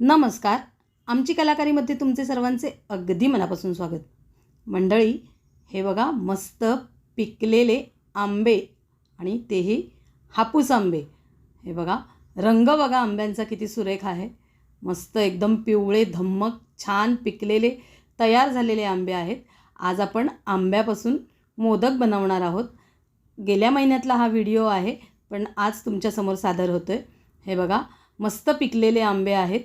नमस्कार. आमची कलाकारीमध्ये तुमचे सर्वांचे अगदी मनापासून स्वागत. मंडळी हे बघा मस्त पिकलेले आंबे आणि तेही हापूस आंबे. हे बघा रंग बघा आंब्यांचा किती सुरेख आहे. मस्त एकदम पिवळे धम्मक छान पिकलेले तयार झालेले आंबे आहेत. आज आपण आंब्यापासून मोदक बनवणार आहोत. गेल्या महिन्यातला हा व्हिडिओ आहे पण आज तुमच्यासमोर सादर होतो आहे हे बघा मस्त पिकलेले आंबे आहेत.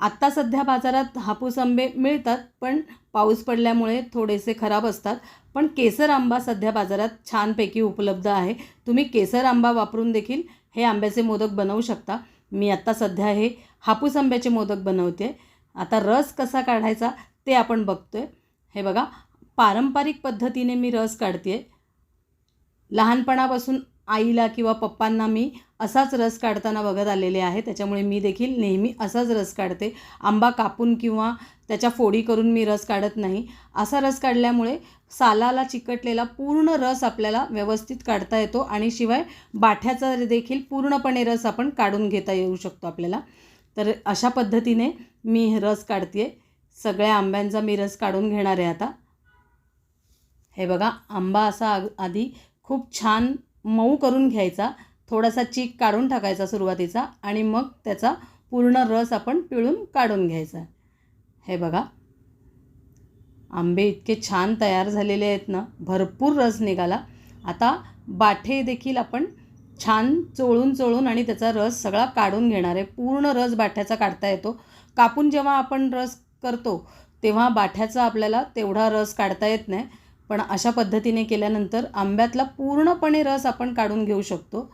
आत्ता सध्या बाजारात हापूस आंबे मिळतात पण पाऊस पडल्यामुळे थोडेसे खराब असतात. पण केसर आंबा सध्या बाजारात छानपैकी उपलब्ध आहे. तुम्ही केसर आंबा वापरून देखील हे आंब्याचे मोदक बनवू शकता. मी आत्ता सध्या हे हापूस आंब्याचे मोदक बनवते. आता रस कसा काढायचा ते आपण बघतो आहे हे बघा पारंपरिक पद्धतीने मी रस काढते लहानपणापासून आईला किंवा पप्पांना मी असाच रस काढताना बघत आलेले आहे. त्याच्यामुळे मी देखील नेहमी असाच रस काढते. आंबा कापून किंवा त्याच्या फोडी करून मी रस काढत नाही. असा रस काढल्यामुळे सालाला चिकटलेला पूर्ण रस आपल्याला व्यवस्थित काढता येतो आणि शिवाय बाठ्याचा देखील पूर्णपणे रस आपण काढून घेता येऊ शकतो आपल्याला. तर अशा पद्धतीने मी हे रस काढते सगळ्या आंब्यांचा मी रस काढून घेणार आहे आता. हे बघा आंबा असा आग- आधी खूप छान मऊ करून घ्यायचा थोडासा चीक काढून टाकायचा सुरुवातीचा आणि मग त्याचा पूर्ण रस आपण पिळून काढून घ्यायचा. हे बघा. आंबे इतके छान तयार झालेले आहेत ना भरपूर रस निघाला. आता बाठे देखील आपण छान चोळून चोळून आणि त्याचा रस सगळा काढून घेणार आहे. पूर्ण रस बाठ्याचा काढता येतो. कापून जेव्हा आपण रस करतो तेव्हा बाठ्याचा आपल्याला तेवढा रस काढता येत नाही. पण अशा पद्धतीने केल्यानंतर आंब्यातला पूर्णपणे रस आपण काढून घेऊ शकतो.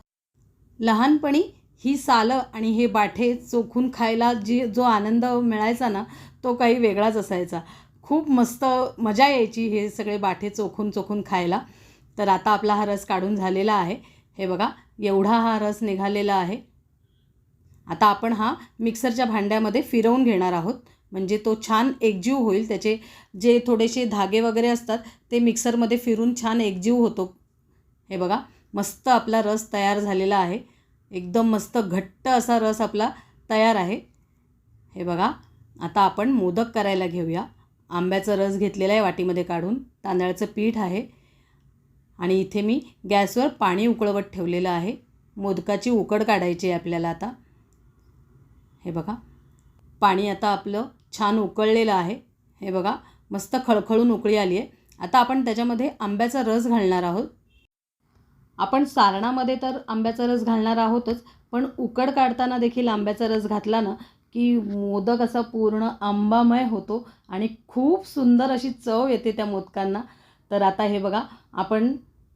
लहानपणी ही सालं आणि हे बाठे चोखून खायला जी जो आनंद मिळायचा ना तो काही वेगळाच असायचा. खूप मस्त मजा यायची हे सगळे बाठे चोखून चोखून खायला. तर आता आपला हा रस काढून झालेला आहे. हे बघा एवढा हा रस निघालेला आहे. आता आपण हा मिक्सरच्या भांड्यामध्ये फिरवून घेणार आहोत. म्हणजे तो छान एकजीव होईल. त्याचे जे थोडेसे धागे वगैरे असतात ते मिक्सरमध्ये फिरून छान एकजीव होतो. हे बघा मस्त आपला रस तयार झालेला आहे. एकदम मस्त घट्ट असा रस आपला तयार आहे. हे बघा आता आपण मोदक करायला घेऊया. आंब्याचा रस घेतलेला आहे वाटीमध्ये काढून. तांदळाचं पीठ आहे. आणि इथे मी गॅसवर पाणी उकळवत ठेवलेलं आहे. मोदकाची उकड काढायची आहे आपल्याला आता. हे बघा पाणी आता आपलं छान उकळलेलं आहे. हे बघा मस्त खळखळून उकळी आली आहे आता आपण त्याच्यामध्ये आंब्याचा रस घालणार आहोत. आपण सारणामध्ये तर आंब्याचा रस घालणार आहोतच पण उकड काढताना देखील आंब्याचा रस घातला ना की मोदक असा पूर्ण आंबामय होतो आणि खूप सुंदर अशी चव येते त्या मोदकांना. तर आता हे बघा आपण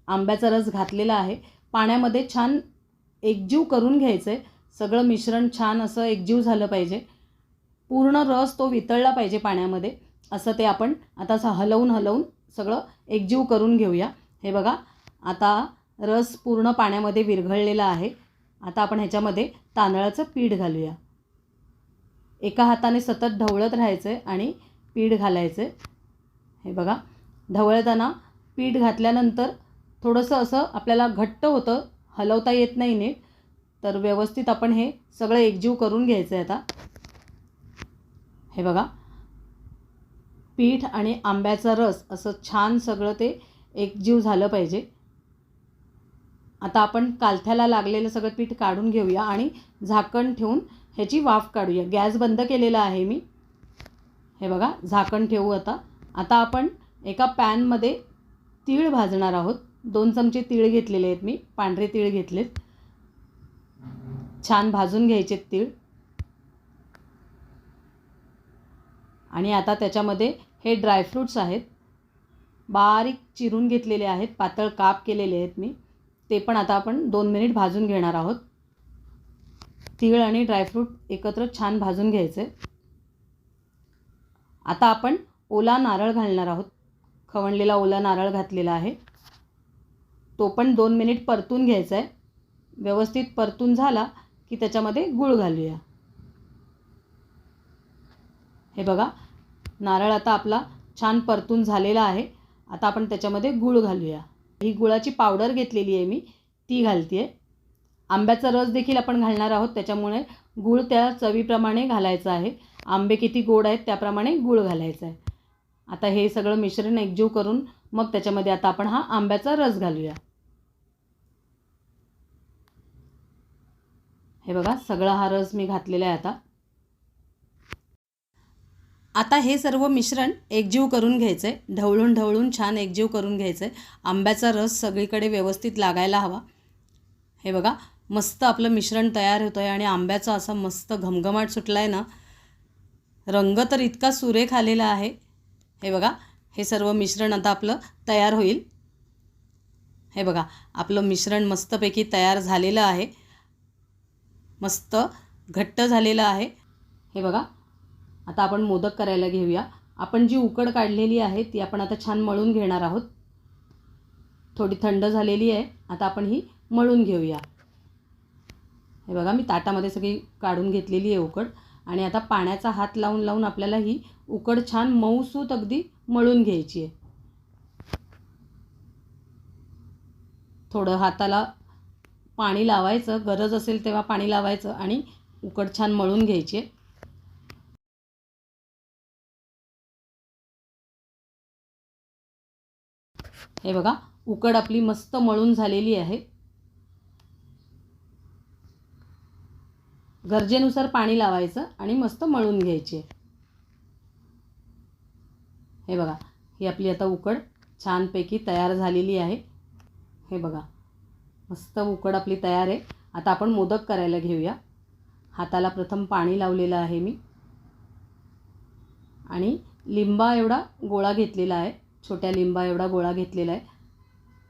आंब्याचा रस घातलेला आहे. पाण्यामध्ये छान एकजीव करून घ्यायचं आहे सगळं मिश्रण छान असं एकजीव झालं पाहिजे. पूर्ण रस तो वितळला पाहिजे पाण्यामध्ये असं ते आपण आता असं हलवून हलवून सगळं एकजीव करून घेऊया. हे बघा आता रस पूर्ण पाण्यामध्ये विरघळलेला आहे. आता आपण ह्याच्यामध्ये तांदळाचं पीठ घालूया. एका हाताने सतत ढवळत राहायचं आहे आणि पीठ घालायचं आहे हे बघा ढवळताना पीठ घातल्यानंतर थोडंसं असं आपल्याला घट्ट होतं हलवता येत नाही नीट तर व्यवस्थित आपण हे सगळं एकजीव करून घ्यायचं आहे आता. हे बघा. पीठ आणि आंब्याचा रस असं छान सगळं ते एकजीव झालं पाहिजे. आता आपण कालथ्याला लागलेलं सगळं पीठ काढून घेऊया आणि झाकण ठेवून ह्याची वाफ काढूया. गॅस बंद केलेला आहे मी. हे बघा झाकण ठेवू आता. आता आपण एका पॅनमध्ये तीळ भाजणार आहोत. दोन चमचे तीळ घेतलेले आहेत मी. पांढरे तीळ घेतलेत. छान भाजून घ्यायचे तीळ. आणि आता त्याच्यामध्ये हे ड्रायफ्रूट्स आहेत. बारीक चिरून घेतलेले आहेत. पातळ काप केलेले आहेत मी. ते पण आता आपण दोन मिनिट भाजून घेणार आहोत. तीळ आणि ड्रायफ्रूट एकत्र छान भाजून घ्यायचे. आता आपण ओला नारळ घालणार आहोत. खवणलेला ओला नारळ घातलेला आहे. तो पण दोन मिनिट परतून घ्यायचा आहे. व्यवस्थित परतून झाला की त्याच्यामध्ये गूळ घालूया. हे बघा नारळ आता आपला छान परतून झालेला आहे. आता आपण त्याच्यामध्ये गूळ घालूया. ही गुळाची पावडर घेतलेली आहे मी ती घालते आहे आंब्याचा रस देखील आपण घालणार आहोत त्याच्यामुळे गूळ त्या चवीप्रमाणे घालायचा आहे. आंबे किती गोड आहेत त्याप्रमाणे गूळ घालायचा आहे. आता हे सगळं मिश्रण एकजीव करून मग त्याच्यामध्ये आता आपण हा आंब्याचा रस घालूया. हे बघा सगळा हा रस मी घातलेला आहे आता. आता हे सर्व मिश्रण एकजीव करून घ्यायचं. आहे ढवळून ढवळून छान एकजीव करून घ्यायचं. आहे आंब्याचा रस सगळीकडे व्यवस्थित लागायला हवा. हे बघा मस्त आपलं मिश्रण तयार होतं आहे आणि आंब्याचा असा मस्त घमघमाट सुटला आहे ना. रंग तर इतका सुरेख आलेला आहे. हे बघा हे सर्व मिश्रण आता आपलं तयार होईल. हे बघा आपलं मिश्रण मस्तपैकी तयार झालेलं आहे. मस्त घट्ट झालेलं आहे. हे बघा आता आपण मोदक करायला घेऊया. आपण जी उकड काढलेली आहे ती आपण आता छान मळून घेणार आहोत. थोडी थंड झालेली आहे. आता आपण ही मळून घेऊया. हे बघा मी ताटामध्ये सगळी काढून घेतलेली आहे उकड. आणि आता पाण्याचा हात लावून लावून आपल्याला ही उकड छान मऊसूत अगदी मळून घ्यायची आहे. थोडं हाताला पाणी लावायचं गरज असेल तेव्हा पाणी लावायचं आणि उकड छान मळून घ्यायची आहे. हे बघा उकड आपली मस्त मळून झालेली आहे. गरजेनुसार पाणी लावायचं आणि मस्त मळून घ्यायचे हे बघा ही आपली आता उकड छानपैकी तयार झालेली आहे. हे बघा मस्त उकड आपली तयार आहे. आता आपण मोदक करायला घेऊया. हाताला प्रथम पाणी लावलेलं आहे मी. आणि लिंबा एवढा गोळा घेतलेला आहे. छोट्या लिंबा एवढा गोळा घेतलेला आहे.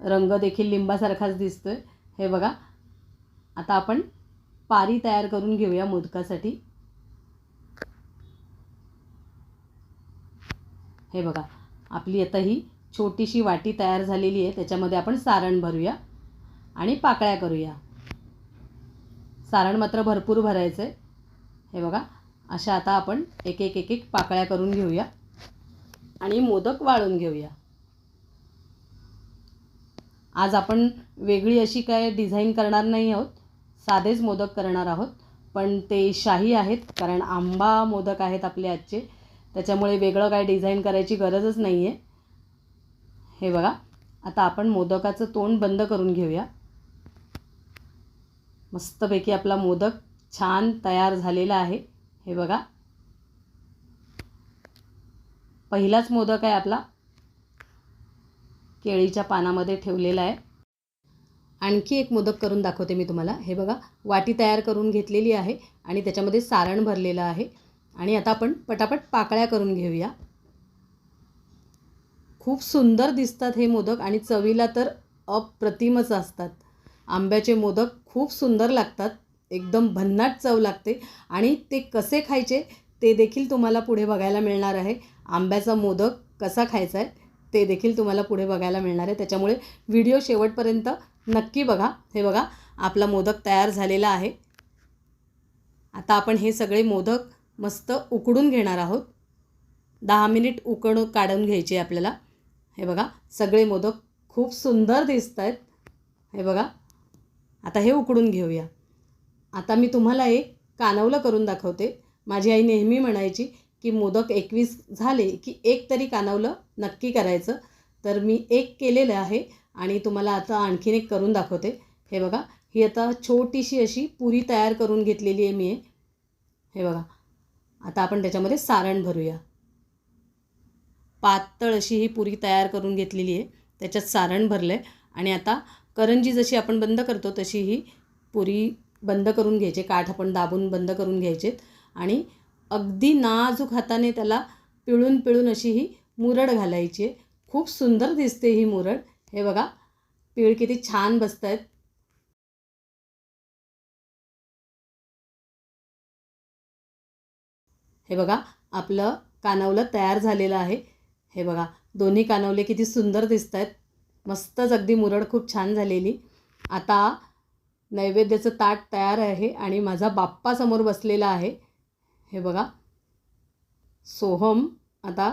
रंग देखील लिंबासारखाच दिसतो आहे हे बघा. आता आपण पारी तयार करून घेऊया मोदकासाठी. हे बघा. आपली आता ही छोटीशी वाटी तयार झालेली आहे. त्याच्यामध्ये आपण सारण भरूया आणि पाकळ्या करूया. सारण मात्र भरपूर भरायचं आहे हे बघा. अशा आता आपण एक एक एक एक पाकळ्या करून घेऊया. आणि मोदक वाळून घेऊया. आज आपण वेगळी अशी काय डिझाईन करणार नाही आहोत. साधेच मोदक करणार आहोत. पण ते शाही आहेत कारण आंबा मोदक आहेत आपले आजचे. त्याच्यामुळे वेगळं काय डिझाईन करायची गरजच नाही आहे हे बघा आता आपण मोदकाचं तोंड बंद करून घेऊया. मस्तपैकी आपला मोदक छान तयार झालेला आहे. हे बघा पहिलाच मोदक आहे आपला. केळीच्या पानामध्ये ठेवलेला आहे. आणखी एक मोदक करून दाखवते मी तुम्हाला. हे बघा वाटी तयार करून घेतलेली आहे आणि त्याच्यामध्ये सारण भरलेलं आहे. आणि आता आपण पटापट पाकळ्या करून घेऊया. खूप सुंदर दिसतात हे मोदक आणि चवीला तर अप्रतिमच असतात. आंब्याचे मोदक खूप सुंदर लागतात. एकदम भन्नाट चव लागते. आणि ते कसे खायचे ते देखील तुम्हाला पुढे बघायला मिळणार आहे. आंब्याचा मोदक कसा खायचा आहे ते देखील तुम्हाला पुढे बघायला मिळणार आहे. त्याच्यामुळे व्हिडिओ शेवटपर्यंत नक्की बघा. हे बघा आपला मोदक तयार झालेला आहे. आता आपण हे सगळे मोदक मस्त उकडून घेणार आहोत. दहा मिनिट उकड काढून घ्यायचे आपल्याला. हे बघा सगळे मोदक खूप सुंदर दिसत आहेत. हे बघा आता हे उकडून घेऊया. आता मी तुम्हाला एक कानवलं करून दाखवते. माझी आई नेहमी म्हणायची की मोदक एकवीस झाले की एक तरी कानवलं नक्की करायचं. तर मी एक केलेलं आहे आणि तुम्हाला आता आणखीन एक करून दाखवते. हे बघा ही आता छोटीशी अशी पुरी तयार करून घेतलेली आहे मी. हे बघा आता आपण त्याच्यामध्ये सारण भरूया. पातळ अशी ही पुरी तयार करून घेतलेली आहे. त्याच्यात सारण भरलं आहे आणि आता करंजी जशी आपण बंद करतो तशी ही पुरी बंद करून घ्यायचे. काठ आपण दाबून बंद करून घ्यायचेत. आणि अगदी नाजूक हाताने त्याला पिळून पिळून अशी ही मुरड घालायची आहे. खूप सुंदर दिसते ही मुरड. हे बघा पिळ किती छान बसत आहेत हे बघा आपलं कानवलं तयार झालेलं आहे. हे बघा दोन्ही कानवले किती सुंदर दिसत आहेत मस्तच अगदी मुरड खूप छान झालेली. आता नैवेद्याचं ताट तयार आहे आणि माझा बाप्पा समोर बसलेला आहे. हे बघा. सोहम आता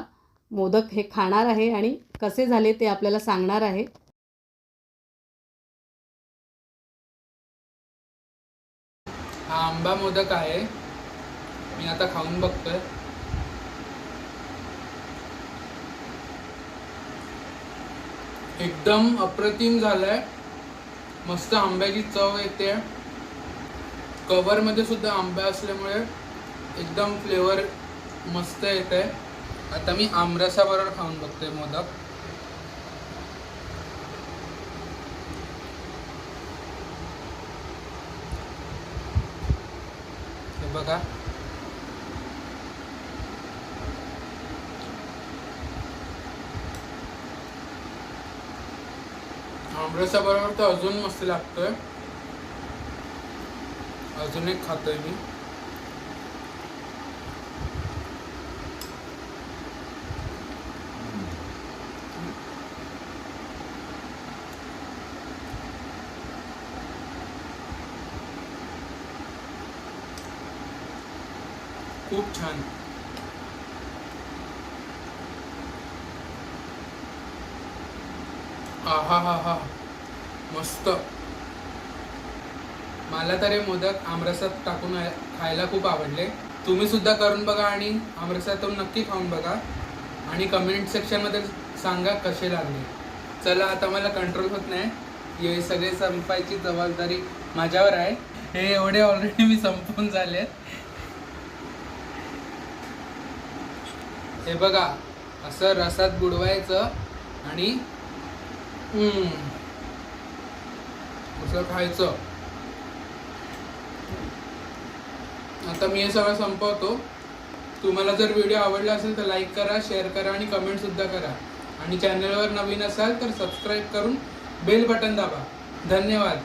मोदक हे खाणार आहे आणि कसे झाले ते आपल्याला सांगणार आहे. हा आंबा मोदक आहे. मी आता खाऊन बघतोय. एकदम अप्रतिम झालाय. मस्त आंब्याची चव येते. कवरमध्ये सुद्धा आंबा असल्यामुळे एकदम फ्लेवर मस्त येत आहे आता मी आमरसाबरोबर खाऊन बघतोय मोदक. हे बघा. आमरसाबरोबर तर अजून मस्त लागतोय. अजून एक खातोय मी. खूप छान. आहा हा हा. मस्त. मला तर हे मोदक आमरसात टाकून खायला खूप आवडले. तुम्ही सुद्धा करून बघा आणि आमरसातून नक्की खाऊन बघा. आणि कमेंट सेक्शनमध्ये सांगा कसे लागले. चला आता मला कंट्रोल होत नाही. हे सगळे संपायची जबाबदारी माझ्यावर आहे. हे एवढे ऑलरेडी मी संपून झाले हे बघा असं रसात बुडवायचं आणि असं खायचं. आता मी हे सगळं संपवतो. तुम्हाला जर व्हिडिओ आवडला असेल तर लाईक करा शेअर करा आणि कमेंट सुद्धा करा. आणि चॅनलवर नवीन असाल तर सबस्क्राईब करून बेल बटन दाबा. धन्यवाद.